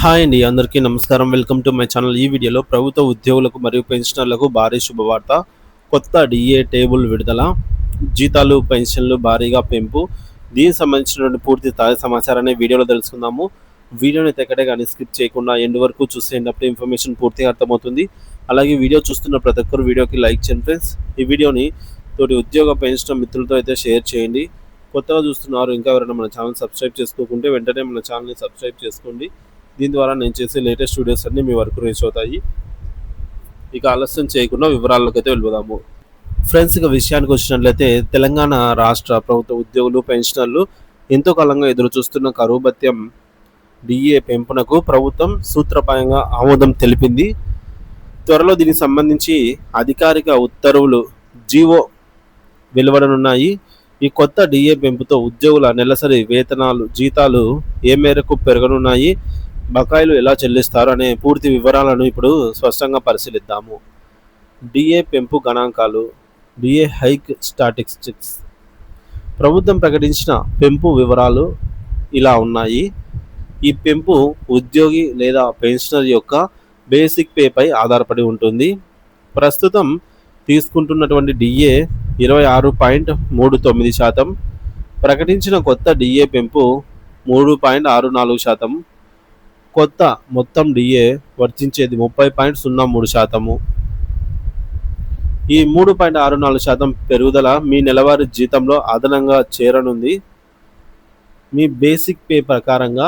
Hi అండి అందరికీ నమస్కారం. Welcome to my channel. ఈ వీడియోలో ప్రభుత్వ ఉద్యోగులకు మరియు పెన్షనర్లకు భారీ శుభవార్త. కొత్త డిఏ టేబుల్ విడుదల. జీతాలు పెన్షన్లు భారీగా పెంపు. దీనికి సంబంధించినటువంటి పూర్తి తాజా సమాచారాన్ని వీడియోలో తెలుసుకుందాము. వీడియోని ఎక్కడే కానీ స్కిప్ చేయకుండా ఎండ్ వరకు చూసేటప్పుడు ఇన్ఫర్మేషన్ పూర్తిగా అర్థమవుతుంది. అలాగే వీడియో చూస్తున్న ప్రతి ఒక్కరు వీడియోకి లైక్ చేయండి ఫ్రెండ్స్. ఈ వీడియోని తోటి ఉద్యోగ పెన్షన్ మిత్రులతో అయితే షేర్ చేయండి. కొత్తగా చూస్తున్నారు ఇంకా ఎవరైనా మన ఛానల్ సబ్స్క్రైబ్ చేసుకోకుంటే వెంటనే మన ఛానల్ని సబ్స్క్రైబ్ చేసుకోండి. దీని ద్వారా నేను చేసే లేటెస్ట్ వీడియోస్ అన్ని మీ వరకు రీచ్ అవుతాయి. ఇక ఆలస్యం చేయకుండా వివరాల్లోకైతే అయితే వెళ్ళిపోదాము ఫ్రెండ్స్ ఇక విషయానికి వచ్చినట్లయితే తెలంగాణ రాష్ట్ర ప్రభుత్వ ఉద్యోగులు పెన్షనర్లు ఎంతో కాలంగా ఎదురు చూస్తున్న కరువు భత్యం డిఏ పెంపునకు ప్రభుత్వం సూత్రప్రాయంగా ఆమోదం తెలిపింది. త్వరలో దీనికి సంబంధించి అధికారిక ఉత్తర్వులు జీవో వెలువడనున్నాయి. ఈ కొత్త డిఏ పెంపుతో ఉద్యోగుల నెలసరి వేతనాలు జీతాలు ఏ మేరకు పెరగనున్నాయి? బకాయిలు ఎలా చెల్లిస్తారు అనే పూర్తి వివరాలను ఇప్పుడు స్పష్టంగా పరిశీలిద్దాము. డిఏ పెంపు గణాంకాలు డిఏ హైక్ స్టాటిస్టిక్స్. ప్రభుత్వం ప్రకటించిన పెంపు వివరాలు ఇలా ఉన్నాయి. ఈ పెంపు ఉద్యోగి లేదా పెన్షనర్ యొక్క బేసిక్ పేపై ఆధారపడి ఉంటుంది. ప్రస్తుతం తీసుకుంటున్నటువంటి డిఏ ఇరవై ఆరు పాయింట్ మూడు తొమ్మిది శాతం. ప్రకటించిన కొత్త డిఏ పెంపు మూడు పాయింట్ ఆరు నాలుగు శాతం. కొత్త మొత్తం డిఏ వర్తించేది ముప్పై పాయింట్ సున్నా మూడు శాతము. ఈ మూడు పాయింట్ ఆరు నాలుగు శాతం పెరుగుదల మీ నెలవారీ జీతంలో అదనంగా చేరనుంది. మీ బేసిక్ పే ప్రకారంగా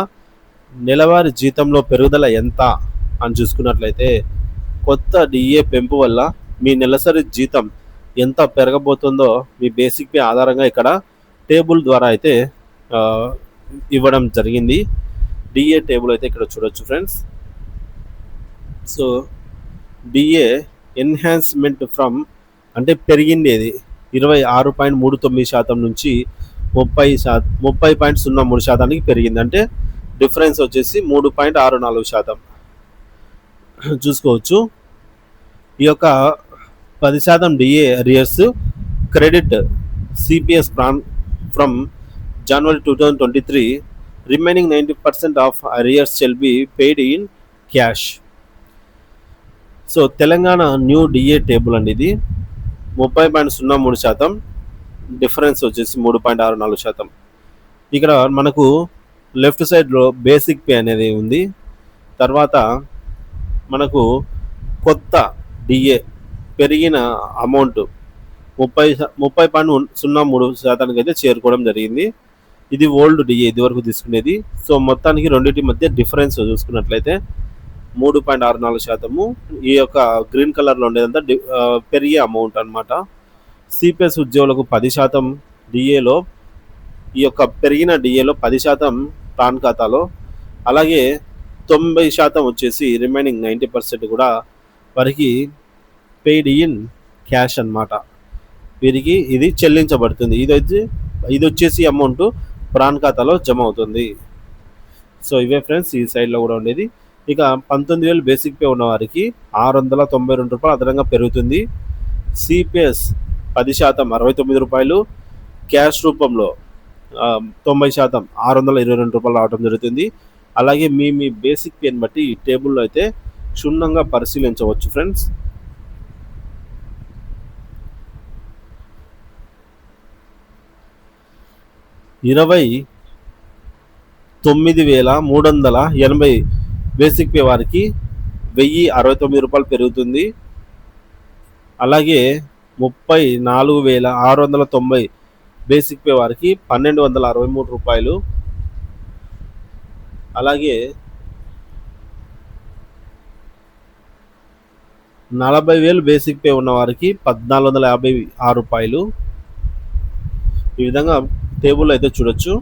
నెలవారీ జీతంలో పెరుగుదల ఎంత అని చూసుకున్నట్లయితే కొత్త డిఏ పెంపు వల్ల మీ నెలసరి జీతం ఎంత పెరగబోతుందో మీ బేసిక్ పే ఆధారంగా ఇక్కడ టేబుల్ ద్వారా అయితే ఇవ్వడం జరిగింది. డిఏ టేబుల్ అయితే ఇక్కడ చూడొచ్చు friends so DA enhancement from అంటే పెరిగింది ఇది ఇరవై ఆరు పాయింట్ మూడు తొమ్మిది శాతం నుంచి ముప్పై శాతం ముప్పై పాయింట్ సున్నా మూడు శాతానికి పెరిగింది. అంటే డిఫరెన్స్ వచ్చేసి మూడు పాయింట్ ఆరు నాలుగు శాతం. చూసుకోవచ్చు. ఈ యొక్క పది శాతం DA arrears credit CPS PRAN from January two thousand twenty three remaining ninety percent of arrears shall be paid in cash so Telangana new DA table అండి ఇది. ముప్పై పాయింట్ సున్నా మూడు శాతం. డిఫరెన్స్ వచ్చేసి మూడు పాయింట్ ఆరు నాలుగు శాతం. ఇక్కడ మనకు లెఫ్ట్ సైడ్లో బేసిక్ పే అనేది ఉంది. తర్వాత మనకు కొత్త డిఏ పెరిగిన అమౌంట్ ముప్పై ముప్పై పాయింట్ సున్నా మూడు శాతానికి అయితే చేరుకోవడం జరిగింది. ఇది ఓల్డ్ డిఏ ఇది వరకు తీసుకునేది. సో మొత్తానికి రెండింటి మధ్య డిఫరెన్స్ చూసుకున్నట్లయితే మూడు పాయింట్ ఆరు నాలుగు శాతము. ఈ యొక్క గ్రీన్ కలర్లో ఉండేదంతా డి- పెరిగే అమౌంట్ అన్నమాట. సిపిఎస్ ఉద్యోగులకు పది శాతం డిఏలో ఈ యొక్క పెరిగిన డిఏలో పది శాతం పాన్ ఖాతాలో. అలాగే తొంభై శాతం వచ్చేసి రిమైనింగ్ నైంటీ పర్సెంట్ కూడా వారికి పెయిడ్ ఇన్ క్యాష్ అన్నమాట. వీరికి ఇది చెల్లించబడుతుంది. ఇది వచ్చి ఇది వచ్చేసి అమౌంట్ ప్రాన్ ఖాతాలో జమ అవుతుంది. సో ఇవే ఫ్రెండ్స్ ఈ సైడ్లో కూడా ఉండేది. ఇక పంతొమ్మిది వేలు బేసిక్ పే ఉన్నవారికి ఆరు వందల తొంభై రెండు రూపాయలు అదనంగా పెరుగుతుంది. సిపిఎస్ పది శాతం అరవై తొమ్మిది రూపాయలు క్యాష్ రూపంలో తొంభై శాతం ఆరు వందల ఇరవై రెండు రూపాయలు రావడం జరుగుతుంది. అలాగే మీ మీ బేసిక్ పేని బట్టి ఈ టేబుల్లో అయితే క్షుణ్ణంగా పరిశీలించవచ్చు ఫ్రెండ్స్. ఇరవై తొమ్మిది వేల మూడు వందల ఎనభై బేసిక్ పే వారికి వెయ్యి అరవై తొమ్మిది రూపాయలు పెరుగుతుంది. అలాగే ముప్పై నాలుగు వేల ఆరు వందల తొంభై బేసిక్ పే వారికి పన్నెండు వందల అరవై మూడు రూపాయలు. అలాగే నలభై వేలు బేసిక్ పే ఉన్న వారికి పద్నాలుగు వందల యాభై ఆరు రూపాయలు. ఈ విధంగా టేబుల్ అయితే చూడొచ్చు.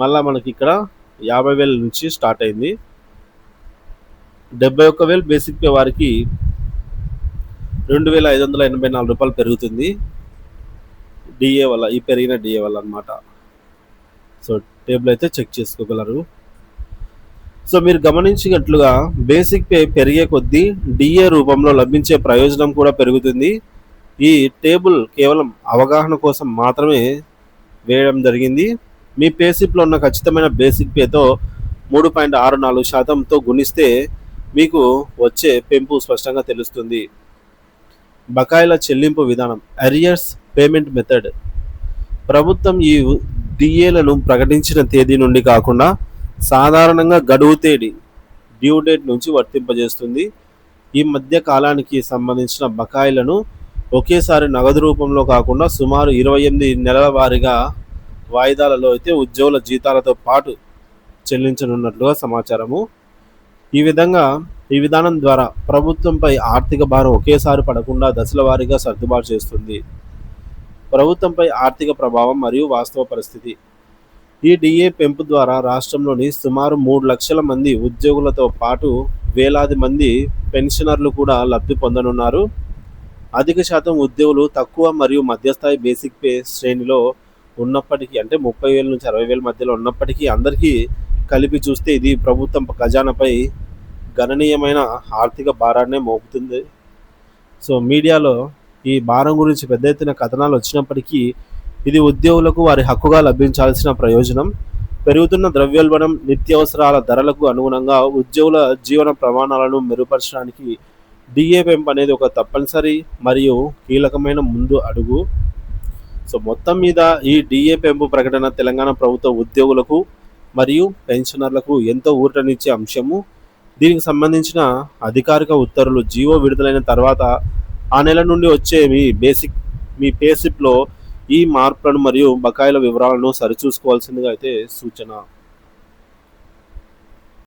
మళ్ళా మనకి ఇక్కడ యాభై వేల నుంచి స్టార్ట్ అయింది. డెబ్బై ఒక్క వేలు బేసిక్ పే వారికి రెండు వేల ఐదు వందల ఎనభై నాలుగు రూపాయలు పెరుగుతుంది. డిఏ వల్ల ఈ పెరిగిన డిఏ వల్ల అనమాట సో టేబుల్ అయితే చెక్ చేసుకోగలరు. సో మీరు గమనించినట్లుగా బేసిక్ పే పెరిగే కొద్దీ డిఏ రూపంలో లభించే ప్రయోజనం కూడా పెరుగుతుంది. ఈ టేబుల్ కేవలం అవగాహన కోసం మాత్రమే వేయడం జరిగింది. మీ పేసిప్లో ఉన్న ఖచ్చితమైన బేసిక్ పేతో మూడు పాయింట్ ఆరు నాలుగు శాతంతో గుణిస్తే మీకు వచ్చే పెంపు స్పష్టంగా తెలుస్తుంది. బకాయిల చెల్లింపు విధానం అరియర్స్ పేమెంట్ మెథడ్ ప్రభుత్వం ఈ డిఏలను ప్రకటించిన తేదీ నుండి కాకుండా సాధారణంగా గడువు తేదీ డ్యూ డేట్ నుంచి వర్తింపజేస్తుంది. ఈ మధ్య కాలానికి సంబంధించిన బకాయిలను ఒకేసారి నగదు రూపంలో కాకుండా సుమారు ఇరవై ఎనిమిది నెలల వారీగా వాయిదాలలో అయితే ఉద్యోగుల జీతాలతో పాటు చెల్లించనున్నట్లుగా సమాచారము. ఈ విధంగా ఈ విధానం ద్వారా ప్రభుత్వంపై ఆర్థిక భారం ఒకేసారి పడకుండా దశల వారీగా సర్దుబాటు చేస్తుంది. ప్రభుత్వంపై ఆర్థిక ప్రభావం మరియు వాస్తవ పరిస్థితి. ఈ డిఏ పెంపు ద్వారా రాష్ట్రంలోని సుమారు మూడు లక్షల మంది ఉద్యోగులతో పాటు వేలాది మంది పెన్షనర్లు కూడా లబ్ధి పొందనున్నారు. అధిక శాతం ఉద్యోగులు తక్కువ మరియు మధ్యస్థాయి బేసిక్ పే శ్రేణిలో ఉన్నప్పటికీ అంటే ముప్పై వేల నుంచి అరవై వేల మధ్యలో ఉన్నప్పటికీ అందరికీ కలిపి చూస్తే ఇది ప్రభుత్వం ఖజానాపై గణనీయమైన ఆర్థిక భారాన్నే మోపుతుంది. సో మీడియాలో ఈ భారం గురించి పెద్ద ఎత్తున కథనాలు వచ్చినప్పటికీ ఇది ఉద్యోగులకు వారి హక్కుగా లభించాల్సిన ప్రయోజనం. పెరుగుతున్న ద్రవ్యోల్బణం నిత్యావసరాల ధరలకు అనుగుణంగా ఉద్యోగుల జీవన ప్రమాణాలను మెరుగుపరచడానికి డిఏ పెంపు అనేది ఒక తప్పనిసరి మరియు కీలకమైన ముందు అడుగు. సో మొత్తం మీద ఈ డిఏ పెంపు ప్రకటన తెలంగాణ ప్రభుత్వ ఉద్యోగులకు మరియు పెన్షనర్లకు ఎంతో ఊరటనిచ్చే అంశము. దీనికి సంబంధించిన అధికారిక ఉత్తర్వులు జీవో విడుదలైన తర్వాత ఆ నెల నుండి వచ్చే మీ బేసిక్ మీ పేసిప్లో ఈ మార్పులను మరియు బకాయిల వివరాలను సరిచూసుకోవాల్సిందిగా అయితే సూచన.